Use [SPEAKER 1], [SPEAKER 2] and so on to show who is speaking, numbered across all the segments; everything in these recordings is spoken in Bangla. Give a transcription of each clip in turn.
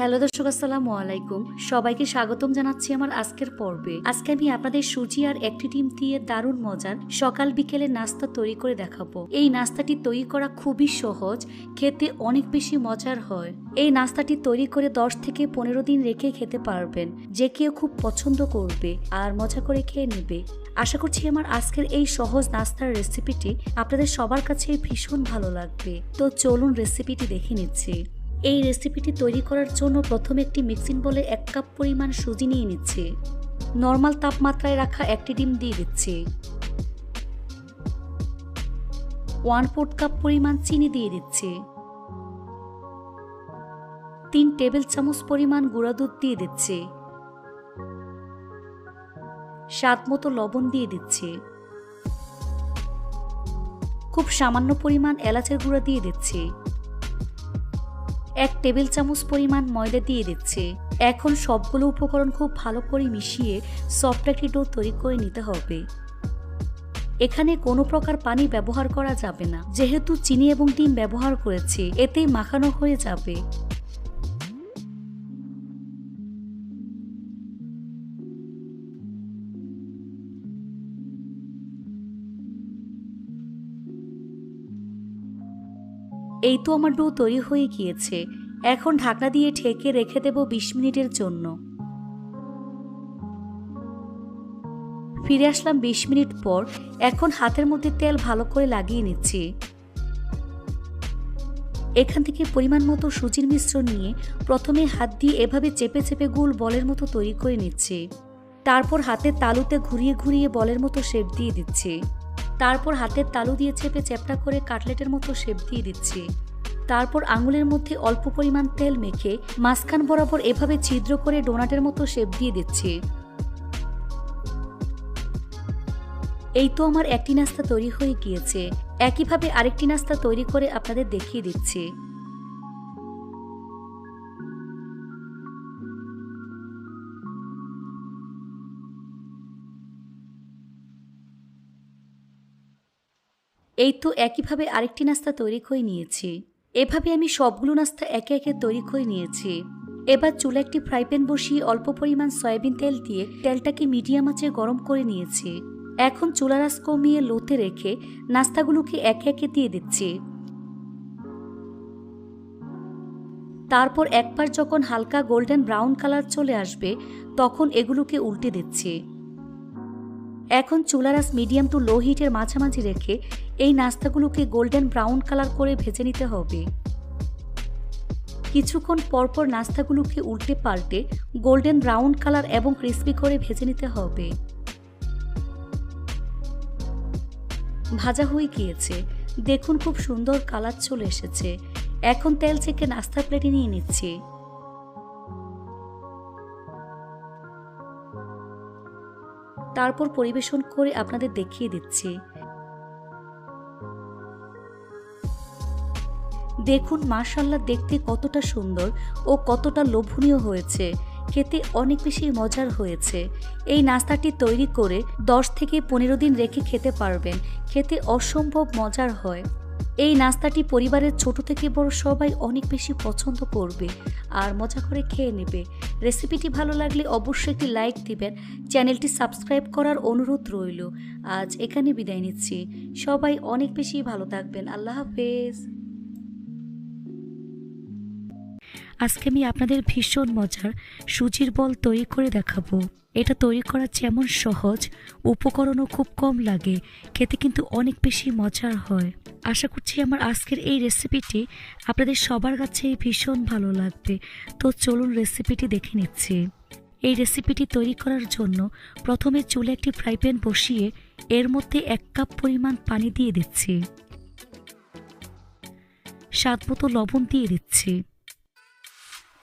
[SPEAKER 1] হ্যালো দর্শক, আসসালামু আলাইকুম। সবাইকে স্বাগতম জানাচ্ছি আমার আজকের পর্বে। আজকে আমি আপনাদের সুজি আর একটি ডিম দিয়ে দারুণ মজার সকাল বিকেলে নাস্তা তৈরি করে দেখাবো। এই নাস্তাটি তৈরি করা খুবই সহজ, খেতে অনেক বেশি মজার হয়। এই নাস্তাটি তৈরি করে দশ থেকে পনেরো দিন রেখে খেতে পারবেন, যে কেউ খুব পছন্দ করবে আর মজা করে খেয়ে নেবে। আশা করছি আমার আজকের এই সহজ নাস্তার রেসিপিটি আপনাদের সবার কাছে ভীষণ ভালো লাগবে। তো চলুন রেসিপিটি দেখে নিচ্ছি। এই রেসিপিটি তৈরি করার জন্য প্রথমে একটি মিক্সিং বলে এক কাপ পরিমাণ সুজি নিয়ে নিচ্ছে। নর্মাল তাপমাত্রায় রাখা একটি ডিম দিয়ে দিচ্ছে। ওয়ান ফোর্থ কাপ পরিমাণ চিনি দিয়ে দিচ্ছে। তিন টেবিল চামচ পরিমাণ গুঁড়া দুধ দিয়ে দিচ্ছে। স্বাদ মতো লবণ দিয়ে দিচ্ছে। খুব সামান্য পরিমাণ এলাচের গুঁড়া দিয়ে দিচ্ছি। এক টেবিল চামচ পরিমাণ ময়দা দিয়ে দিচ্ছে। এখন সবগুলো উপকরণ খুব ভালো করে মিশিয়ে সফট একটি ডো তৈরি করে নিতে হবে। এখানে কোনো প্রকার পানি ব্যবহার করা যাবে না। যেহেতু চিনি এবং ডিম ব্যবহার করেছে এতেই মাখানো হয়ে যাবে। এই তো আমার ডো তৈরি হয়ে গিয়েছে। এখন ঢাকনা দিয়ে ঠেকে রেখে দেব বিশ মিনিটের জন্য। ফিরে আসলাম বিশ মিনিট পর। এখন হাতের মধ্যে তেল ভালো করে লাগিয়ে নিচ্ছি। এখান থেকে পরিমাণ মতো সুজির মিশ্রণ নিয়ে প্রথমে হাত দিয়ে এভাবে চেপে চেপে গোল বলের মতো তৈরি করে নিচ্ছি। তারপর হাতের তালুতে ঘুরিয়ে ঘুরিয়ে বলের মতো শেপ দিয়ে দিচ্ছি। তারপর হাতের তালু দিয়ে চেপে চ্যাপটা করে কাটলেটের মতো শেপ দিয়ে দিচ্ছি। তারপর আঙুলের মধ্যে অল্প পরিমাণ তেল মেখে মাঝখান বরাবর এভাবে ছিদ্র করে ডোনাটের মতো শেপ দিয়ে দিচ্ছি। এই তো আমার একটি নাস্তা তৈরি হয়ে গিয়েছে। একইভাবে আরেকটি নাস্তা তৈরি করে আপনাদের দেখিয়ে দিচ্ছি। এই তো একইভাবে আরেকটি নাস্তা তৈরি করে নিয়েছি। এভাবে আমি সবগুলো নাস্তা একে একে তৈরি করে নিয়েছি। এবার চুলা একটি ফ্রাই প্যান বসিয়ে অল্প পরিমাণ সয়াবিন তেল দিয়ে তেলটাকে মিডিয়াম আঁচে গরম করে নিয়েছি। এখন চুলা রাস কমিয়ে লোতে রেখে নাস্তাগুলোকে একে একে দিয়ে দিচ্ছি। তারপর একবার যখন হালকা গোল্ডেন ব্রাউন কালার চলে আসবে, তখন এগুলোকে উল্টে দিচ্ছি। এখন চুলারাস মিডিয়াম টু লো হিটের মাঝামাঝি রেখে এই নাস্তাগুলোকে গোল্ডেন ব্রাউন কালার করে ভেজে নিতে হবে। কিছুক্ষণ পরপর নাস্তাগুলোকে উল্টে পাল্টে গোল্ডেন ব্রাউন কালার এবং ক্রিস্পি করে ভেজে নিতে হবে। ভাজা হয়ে গিয়েছে। দেখুন খুব সুন্দর কালার চলে এসেছে। এখন তেল চেকে নাস্তা প্লেটে নিয়ে নিচ্ছি। তারপর পরিবেশন করে আপনাদের দেখিয়ে দিচ্ছি। দেখুন মাশাল্লাহ দেখতে কতটা সুন্দর ও কতটা লোভনীয় হয়েছে। খেতে অনেক বেশি মজার হয়েছে। এই নাস্তাটি তৈরি করে দশ থেকে পনেরো দিন রেখে খেতে পারবেন। খেতে অসম্ভব মজার হয়। এই নাস্তাটি পরিবারের ছোট থেকে বড় সবাই অনেক বেশি পছন্দ করবে আর মজা করে খেয়ে নেবে। রেসিপিটি ভালো লাগলে অবশ্যই একটি লাইক দিবেন। চ্যানেলটি সাবস্ক্রাইব করার অনুরোধ রইল। আজ এখানে বিদায় নিচ্ছি। সবাই অনেক বেশি ভালো থাকবেন। আল্লাহ হাফেজ। আজকে আমি আপনাদের ভীষণ মজার সুজির বল তৈরি করে দেখাবো। এটা তৈরি করা যেমন সহজ, উপকরণও খুব কম লাগে, খেতে কিন্তু অনেক বেশি মজার হয়। আশা করছি আমার আজকের এই রেসিপিটি আপনাদের সবার কাছেই ভীষণ ভালো লাগবে। তো চলুন রেসিপিটি দেখে নিচ্ছি। এই রেসিপিটি তৈরি করার জন্য প্রথমে চুলে একটি ফ্রাই প্যান বসিয়ে এর মধ্যে এক কাপ পরিমাণ পানি দিয়ে দিচ্ছি। স্বাদ মতো লবণ দিয়ে দিচ্ছি।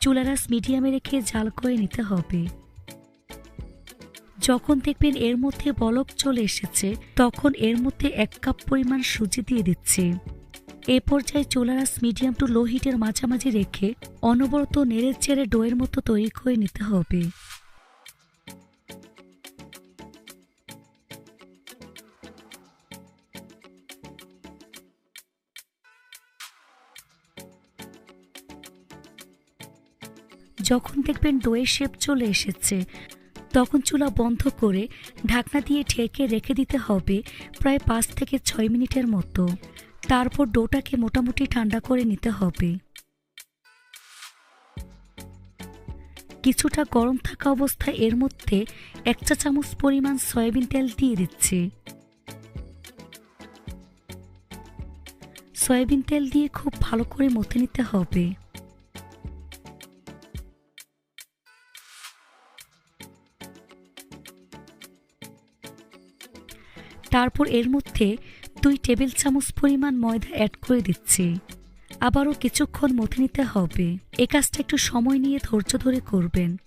[SPEAKER 1] চুলারাস মিডিয়ামে রেখে জাল করে নিতে হবে। যখন দেখবেন এর মধ্যে বলক চলে এসেছে, তখন এর মধ্যে এক কাপ পরিমাণ সুজি দিয়ে দিচ্ছে। এ পর্যায়ে চোলারাস মিডিয়াম টু লো হিটের মাঝামাঝি রেখে অনবরত নেড়ে চেড়ে ডোয়ের মতো তৈরি করে নিতে হবে। যখন দেখবেন ডোয়ের শেপ চলে এসেছে, তখন চুলা বন্ধ করে ঢাকনা দিয়ে ঢেকে রেখে দিতে হবে প্রায় পাঁচ থেকে ছয় মিনিটের মতো। তারপর ডোটাকে মোটামুটি ঠান্ডা করে নিতে হবে। কিছুটা গরম থাকা অবস্থায় এর মধ্যে এক চা চামচ পরিমাণ সয়াবিন তেল দিয়ে দিচ্ছি। সয়াবিন তেল দিয়ে খুব ভালো করে মথে নিতে হবে। তারপর এর মধ্যে দুই টেবিল চামচ পরিমাণ ময়দা অ্যাড করে দিচ্ছি। আবারও কিছুক্ষণ মথে নিতে হবে। এ কাজটা একটু সময় নিয়ে ধৈর্য ধরে করবেন।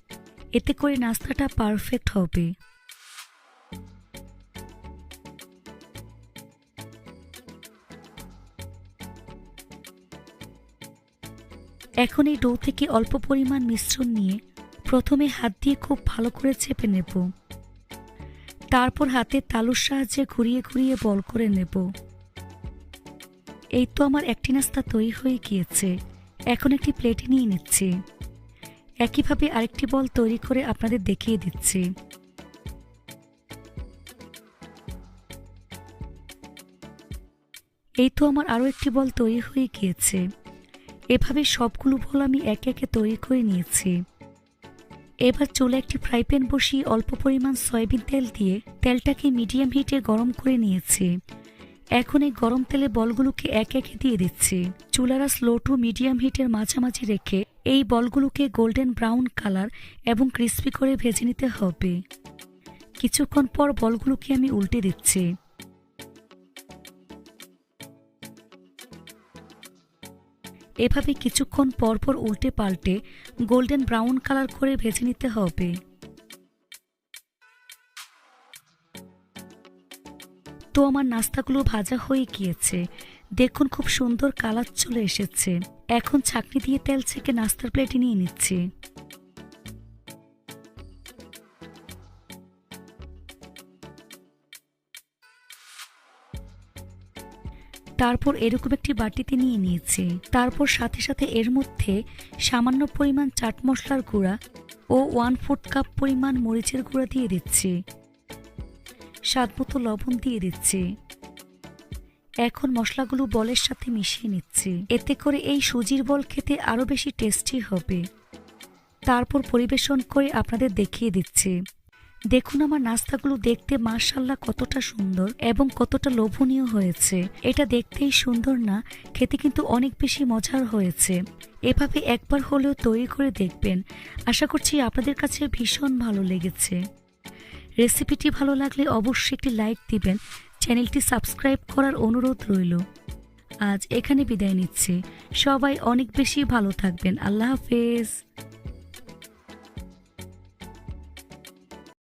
[SPEAKER 1] এতে করে নাস্তাটা পারফেক্ট হবে। এখন এই ডো থেকে অল্প পরিমাণ মিশ্রণ নিয়ে প্রথমে হাত দিয়ে খুব ভালো করে চেপে নেব। তারপর হাতের তালুর সাহায্যে ঘুরিয়ে ঘুরিয়ে বল করে নেব। এই তো আমার একটি নাস্তা তৈরি হয়ে গিয়েছে। এখন একটি প্লেটে নিয়ে নিচ্ছি। একইভাবে আরেকটি বল তৈরি করে আপনাদের দেখিয়ে দিচ্ছি। এই তো আমার আরও একটি বল তৈরি হয়ে গিয়েছে। এভাবে সবগুলো বল আমি একে একে তৈরি করে নিয়েছি। এবার চুলে একটি ফ্রাই প্যান বসিয়ে অল্প পরিমাণ সয়াবিন তেল দিয়ে তেলটাকে মিডিয়াম হিটে গরম করে নিয়েছি। এখন এই গরম তেলে বলগুলোকে এক একে দিয়ে দিচ্ছি। চুলারা স্লো টু মিডিয়াম হিটের মাঝামাঝি রেখে এই বলগুলোকে গোল্ডেন ব্রাউন কালার এবং ক্রিস্পি করে ভেজে নিতে হবে। কিছুক্ষণ পর বলগুলোকে আমি উল্টে দিচ্ছি। এভাবে কিছুক্ষণ পরপর উল্টে পাল্টে গোল্ডেন ব্রাউন কালার করে ভেজে নিতে হবে। তো আমার নাস্তাগুলো ভাজা হয়ে গিয়েছে। দেখুন খুব সুন্দর কালার চলে এসেছে। এখন ছাকনি দিয়ে তেল ছেঁকে নাস্তার প্লেটে নিয়ে নিচ্ছি। তারপর এরকম একটি বাটিতে নিয়ে নিয়েছি। তারপর সাথে সাথে এর মধ্যে সামান্য পরিমাণ চাট মশলার গুঁড়া ও ওয়ান ফোর্থ কাপ পরিমাণ মরিচের গুঁড়া দিয়ে দিচ্ছি। স্বাদ মতো লবণ দিয়ে দিচ্ছি। এখন মশলাগুলো বলের সাথে মিশিয়ে নিচ্ছি। এতে করে এই সুজির বল খেতে আরও বেশি টেস্টি হবে। তারপর পরিবেশন করে আপনাদের দেখিয়ে দিচ্ছি। দেখুন আমার নাস্তাগুলো দেখতে মার্শাল্লাহ কতটা সুন্দর এবং কতটা লোভনীয় হয়েছে। এটা দেখতেই সুন্দর না, খেতে কিন্তু অনেক বেশি মজার হয়েছে। এভাবে একবার হলেও তৈরি করে দেখবেন। আশা করছি আপনাদের কাছে ভীষণ ভালো লেগেছে। রেসিপিটি ভালো লাগলে অবশ্যই একটি লাইক দিবেন, চ্যানেলটি সাবস্ক্রাইব করার অনুরোধ রইল। আজ এখানে বিদায় নিচ্ছি। সবাই অনেক বেশি ভালো থাকবেন। আল্লাহ হাফেজ।